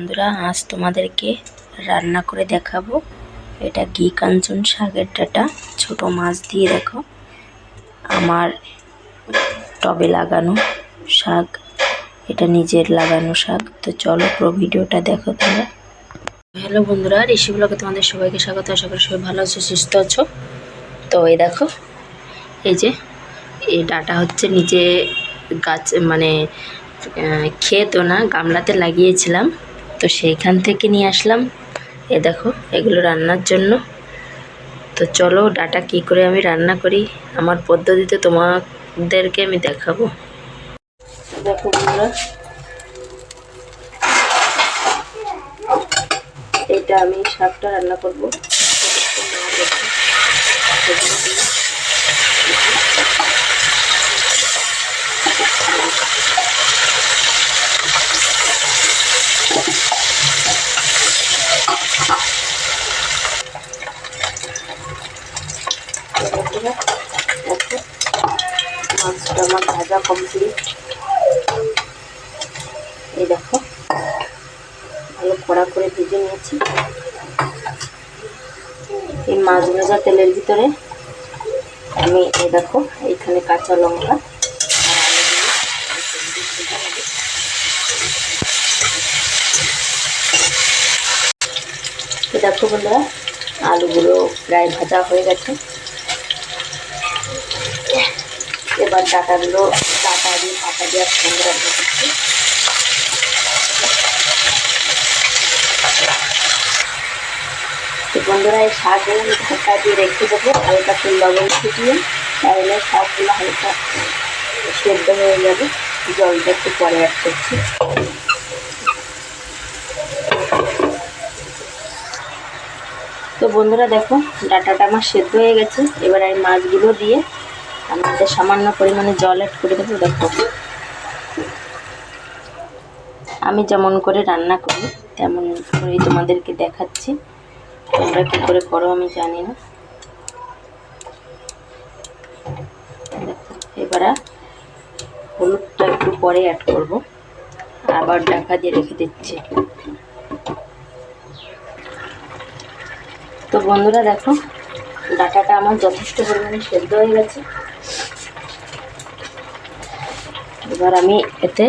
বন্ধুরা, আজ তোমাদেরকে রান্না করে দেখাবো। এটা ঘি কাঞ্চন শাকের ডাটা। ছোট মাছ দিয়ে দেখো। আমার টবে লাগানো শাক। এটা নিজের লাগানো শাক। তো চলো পুরো ভিডিওটা দেখো তোমরা হ্যালো বন্ধুরা ঋষিগুলোকে তোমাদের সবাইকে স্বাগত। আশা করি সবাই ভালো আছো, সুস্থ আছো। তো এই দেখো, এই যে, এই ডাটা হচ্ছে নিজে গাছ মানে ক্ষেত না, গামলাতে লাগিয়েছিলাম। তো সেইখান থেকে নিয়ে আসলাম। এ দেখো, এগুলো রান্নার জন্য। তো চলো, ডাটা কি করে আমি রান্না করি? আমার পদ্ধতিতে তোমাদেরকে আমি দেখাবো। দেখো এটা আমি শাকটা রান্না করব। মাছটা আমার ভাজা কমপ্লিট এই দেখো ভালো কড়া করে ভেজে নিয়েছি এই মাছ ভাজা তেলের ভিতরে আমি এই দেখো এইখানে কাঁচা লঙ্কা দেখো বন্ধুরা আলুগুলো প্রায় ভাজা হয়ে গেছে। এবার ডাটাগুলো, ডাটা দিয়ে পাতা দিয়ে সঙ্গে রান্না করছি। তো বন্ধুরা, এই শাকে আমি ঢাকা দিয়ে রেখে দেবো, হালকা তেল লবণ ফুটিয়ে, তাহলে শাকগুলো হালকা সেদ্ধ হয়ে যাবে। জলটা একটু পরে অ্যাড করছি। তো বন্ধুরা, দেখো, ডাটাটা আমার সেদ্ধ হয়ে গেছে। এবার আমি মাছগুলো দিয়ে আমি এতে সামান্য পরিমাণে জল অ্যাড করে দেবো, দেখো। আমি যেমন করে রান্না করি, তেমন করেই তোমাদেরকে দেখাচ্ছি। তোমরা কী করে করো আমি জানি না। এবার হলুদটা একটু পরে অ্যাড করব। আবার ঢাকা দিয়ে রেখে দিচ্ছি। তো বন্ধুরা দেখো, ডাটাটা আমার যথেষ্ট পরিমাণে সেদ্ধ হয়ে গেছে। এবার আমি এতে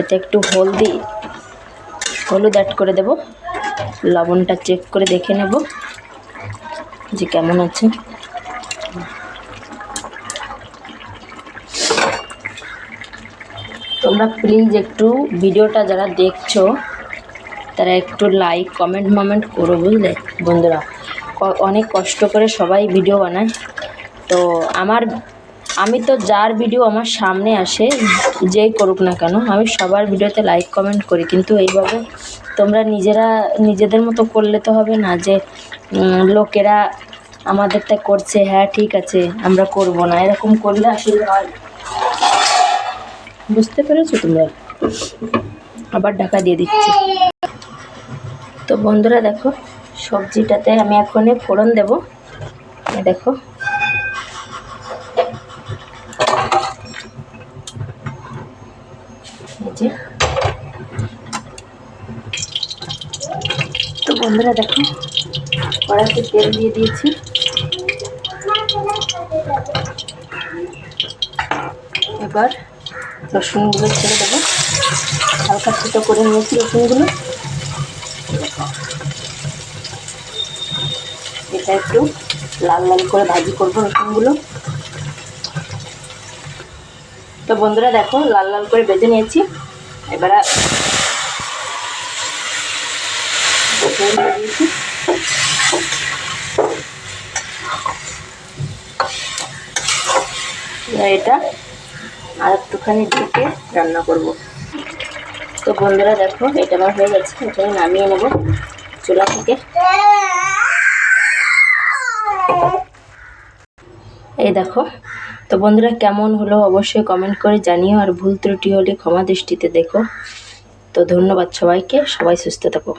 এতে একটু হলদি, হলুদ অ্যাড করে দেব। লবণটা চেক করে দেখে নেব যে কেমন আছে। তোমরা প্লিজ একটু ভিডিওটা যারা দেখছ, তারা একটু লাইক কমেন্ট মমেন্ট করো বুঝলে বন্ধুরা। অনেক কষ্ট করে সবাই ভিডিও বানায়। তো আমার আমি তো যার ভিডিও আমার সামনে আসে, যেই করুক না কেন, আমি সবার ভিডিওতে লাইক কমেন্ট করি। কিন্তু এইভাবে তোমরা নিজেরা, নিজেদের মতো করলে তো হবে না যে লোকেরা আমাদেরটা করছে হ্যাঁ ঠিক আছে, আমরা করব না। এরকম করলে আসলে হয়। বুঝতে পেরেছ তোমরা? আবার ঢাকা দিয়ে দিচ্ছি। তো বন্ধুরা দেখো, সবজিটাতে আমি এখনই ফোড়ন দেব। দেখো। তো বন্ধুরা দেখো, কড়াইতে তেল দিয়ে দিয়েছি। এবার রসুনগুলো ছেড়ে দেবো। হালকা ছোটো করে নিয়েছি রসুনগুলো। এটা একটু লাল লাল করে ভাজি করব রসুনগুলো। তো বন্ধুরা দেখো, লাল লাল করে ভেজে নিয়েছি। এবার রসুন দিয়ে দিয়েছি এবার এটা। আর একটুখানি ঢেকে রান্না করব। তো বন্ধুরা, দেখো, এটা আমার হয়ে গেছে। আমি নামিয়ে নেব চুলা থেকে। এই দেখো, তো বন্ধুরা, কেমন হলো অবশ্যই কমেন্ট করে জানিও, আর ভুল ত্রুটি হলে ক্ষমা দৃষ্টিতে দেখো। তো ধন্যবাদ সবাইকে, সবাই সুস্থ থাকো।